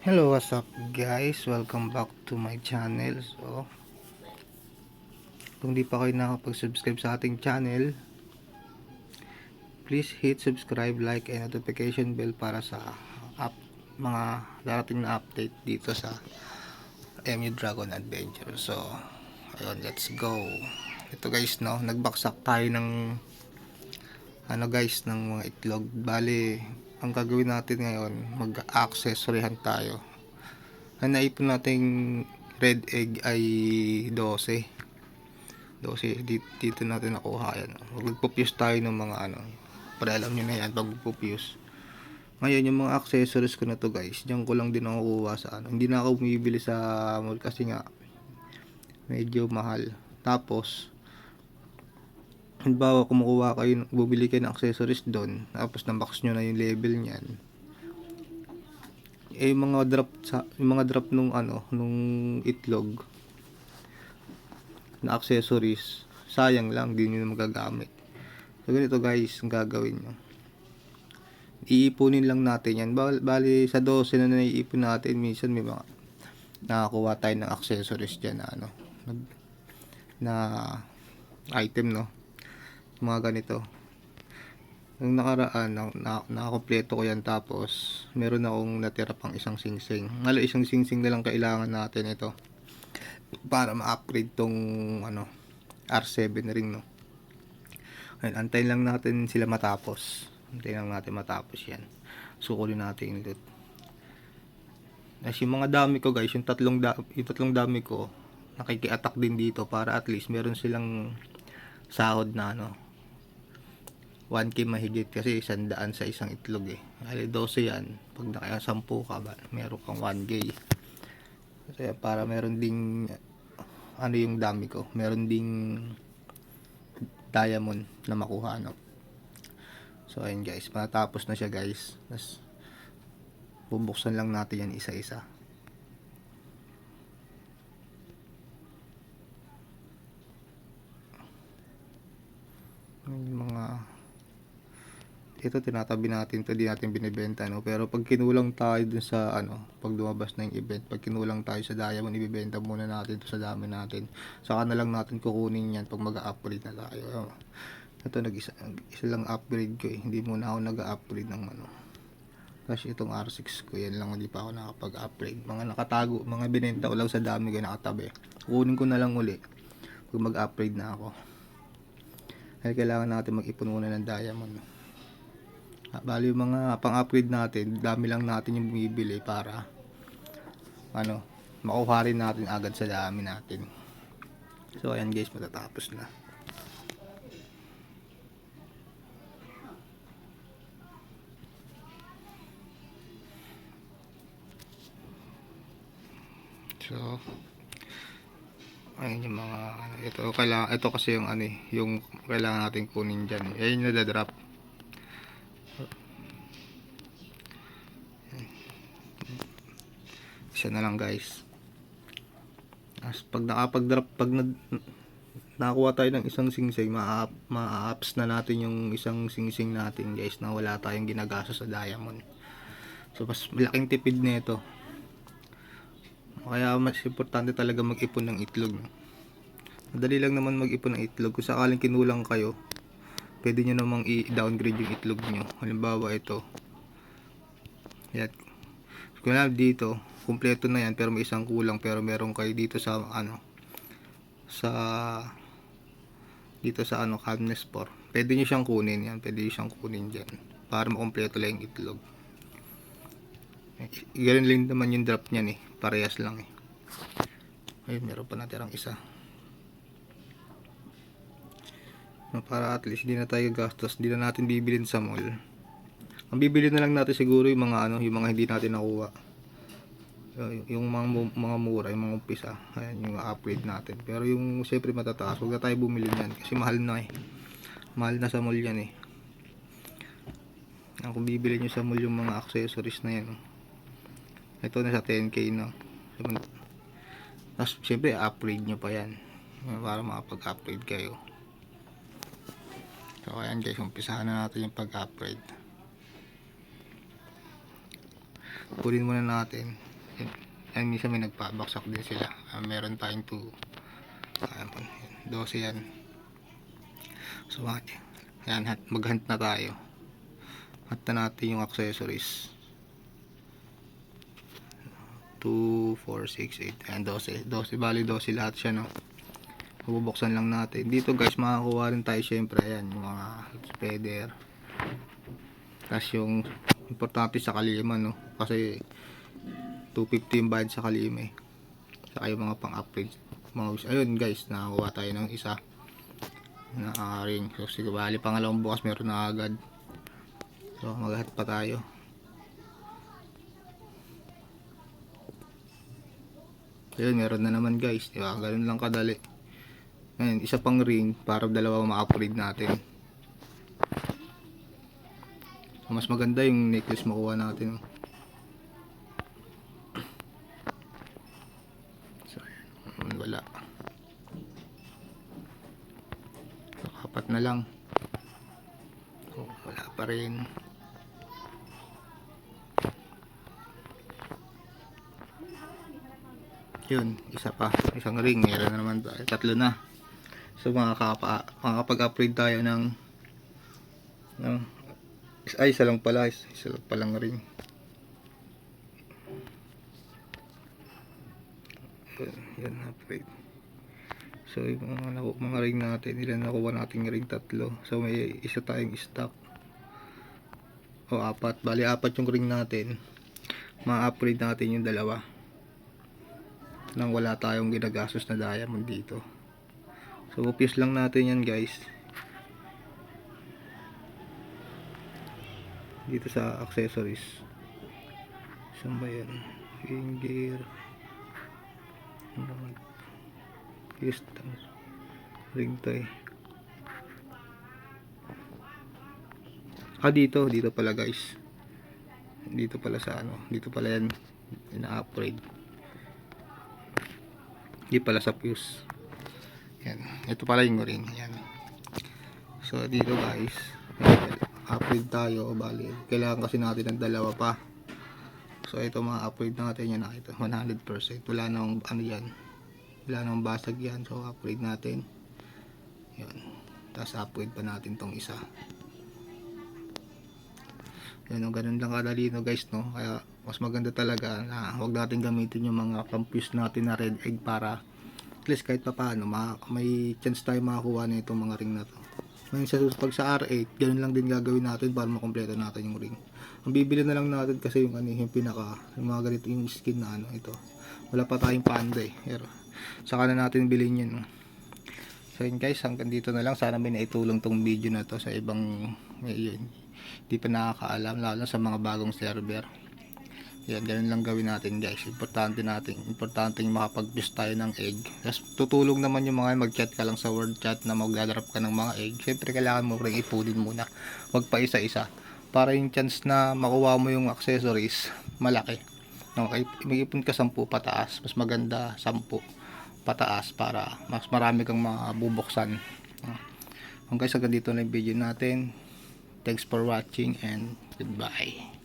Hello, what's up guys? Welcome back to my channel. So, kung di pa kayo nakapag-subscribe sa ating channel, please hit subscribe, like, and notification bell para sa up, mga darating na update dito sa MU Dragon Adventure. So, ayun, let's go. Ito guys, no, nagbaksak tayo ng ano guys, ng mga itlog. Bali, ang gagawin natin ngayon, mag-accessoryhan tayo. Ang naipon nating red egg ay 12. 12, dito, dito natin nakuha yan. Magpupuse tayo ng mga ano, para alam nyo na yan, pag magpupuse. Ngayon, yung mga accessories ko na to guys, diyan ko lang din nakukuha sa ano. Hindi na ako bumibili sa mall kasi nga, medyo mahal. Tapos, halimbawa kumukuha kayo, bubili kayo ng accessories doon, tapos na-max nyo na yung level niyan. Eh, yung mga drop sa, yung mga drop nung ano, nung itlog, na accessories, sayang lang, di nyo magagamit. So, ganito guys, ang gagawin nyo. Iipunin lang natin yan. Bali, bali sa 12 na naiipon natin, minsan may mga nakakuha tayo ng accessories dyan na ano, na item, no? Mga ganito. Nung nakaraan na, na, nakakompleto ko yan tapos meron akong natira pang isang singsing. Ngalo isang singsing na lang kailangan natin ito para ma-upgrade tong ano R7 ring no? Ayun, antayin lang natin sila matapos. Antayin lang natin matapos yan. Sukulin natin ito As yung mga dami ko guys yung tatlong da- yung tatlong dami ko nakiki-attack din dito para at least meron silang sahod na ano 1k mahigit kasi isang daan sa isang itlog eh. Kaya 12 yan. Pag nakaya 10 ka ba, meron kang 1k. Kasi para meron ding ano yung dami ko. Meron ding diamond na makuha no. So ayun guys, matapos na siya guys. Tapos bubuksan lang natin yan isa-isa. Yung mga ito tinatabi natin to di natin binibenta no? Pero pag kinulang tayo dun sa ano pag lumabas na yung event pag kinulang tayo sa diamond ibibenta muna natin to sa dami natin. Saka na lang natin kukunin yan pag mag-upgrade na tayo ito nag isa, isa lang upgrade ko eh. Hindi muna ako nag-upgrade ng ano kasi itong R6 ko yan lang hindi pa ako nakapag-upgrade. Mga nakatago mga binenta ko lang sa dami ko nakatabi. Kukunin ko na lang uli pag mag-upgrade na ako. Kaya kailangan natin mag-ipon muna ng diamond Ah, Bali yung mga pang-upgrade natin, dami lang natin yung bumibili para ano, makuha rin natin agad sa dami natin. So ayan guys, matatapos na. So ayun yung mga ano, ito kailangan ito kasi yung ano eh, yung kailangan natin kunin diyan. Ayun yung nadadrop. Isa na lang guys. As pag nakapag-drop pag na, nakakuha tayo ng isang singsing ma-apps na natin yung isang singsing natin guys na wala tayong ginagasto sa diamond. So mas malaking tipid nito. Kaya mas importante talaga mag-ipon ng itlog. Madali lang naman mag-ipon ng itlog. Kung sakaling kinulang kayo pwede nyo namang i-downgrade yung itlog nyo. Halimbawa ito. Yan. Kung dito kumpleto na yan pero may isang kulang pero meron kayo dito sa ano sa dito sa ano calmness 4 pwede nyo siyang kunin yan pwede nyo siyang kunin dyan para makumpleto lang yung itlog. Ganun lang naman yung drop niyan eh. Parehas lang eh. Ayun meron pa natirang isa. No, para at least hindi na tayo gastos hindi na natin bibilin sa mall. Ang bibili na lang natin siguro yung mga ano yung mga hindi natin nakuha yung mga mga mura, yung mga umpisa, ayan yung upgrade natin. Pero yung siyempre matataas, huwag na tayo bumili niyan kasi mahal na eh. Mahal na sa mall yan eh. Ang bibili nyo sa mall yung mga accessories na yan. oh. Ito na sa 10k na. Tapos siyempre upgrade nyo pa yan. Para makapag-upgrade kayo. So ayan guys, umpisahan na natin yung pag-upgrade. Kunin muna natin Ay, minsan may nagpabaksak din sila. Ah, meron tayong 2. Uh, 12 yan. So, yan, hat- mag-hunt na tayo. Hunt na natin yung accessories. 2, 4, 6, 8, and 12. 12, bali 12 lahat siya, no? Bubuksan lang natin. Dito guys, makakuha rin tayo syempre. Ayan, mga speeder. Tapos yung importante sa kalima, no? Kasi 250 yung bayad sa kalima eh. Saka yung mga pang-upgrade. Mga, ayun guys, nakakuha tayo ng isa na uh, ring. So, sige, bali pangalawang bukas meron na agad. So, maghat pa tayo. Ayun, meron na naman guys. Di ba? Ganun lang kadali. Ngayon, isa pang ring para dalawa ma-upgrade natin. Mas maganda yung necklace makuha natin. So, ayan. Wala. So, apat na lang. So, wala pa rin. Yun, isa pa. Isang ring. Meron na naman tayo. Tatlo na. So, makakapa, makakapag-upgrade tayo ng ng ay, isa lang pala. Isa, lang palang ring. Yun, upgrade. So, yung mga, mga ring natin, ilan nakuha natin ring tatlo. So, may isa tayong stock. O, apat. Bali, apat yung ring natin. Ma-upgrade natin yung dalawa. Nang wala tayong ginagastos na diamond dito. So, fuse lang natin yan, guys. Dito sa accessories. Saan ba yan? Finger. Ano ring tie. Ah, dito. Dito pala, guys. Dito pala sa ano. Dito pala yan. Ina-upgrade. Hindi pala sa fuse. Yan. Ito pala yung ring. Yan. So, dito guys. Upgrade tayo. Bali. Kailangan kasi natin ng dalawa pa. So, ito mga upgrade natin yan. Ito. 100%. Wala nang ano yan. Wala nang basag yan. So, upgrade natin. Yan. Tapos, upgrade pa natin tong isa. Yan, no, ganun lang kadali no guys, no? Kaya, mas maganda talaga na huwag natin gamitin yung mga campus natin na red egg para at least kahit pa paano, ma may chance tayo makakuha na itong mga ring na to. Ngayon sa pag sa R8, ganun lang din gagawin natin para makompleto natin yung ring. Ang bibili na lang natin kasi yung ano, yung pinaka, yung mga ganito yung skin na ano, ito. Wala pa tayong panda eh. Pero, saka na natin bilhin yun. no? So yun guys, hanggang dito na lang. Sana may naitulong tong video na to sa ibang, yun, di pa nakakaalam, lalo sa mga bagong server. Yan, ganun lang gawin natin guys. Importante natin, importante yung makapag-views tayo ng egg. Tapos tutulong naman yung mga mag-chat ka lang sa word chat na magdadrop ka ng mga egg. Siyempre kailangan mo rin ipulin muna. Huwag pa isa-isa. Para yung chance na makuha mo yung accessories, malaki. Okay, mag-ipon ka 10 pataas. Mas maganda 10 pataas para mas marami kang mabubuksan. Hanggang sa ganito na yung video natin. Thanks for watching and goodbye.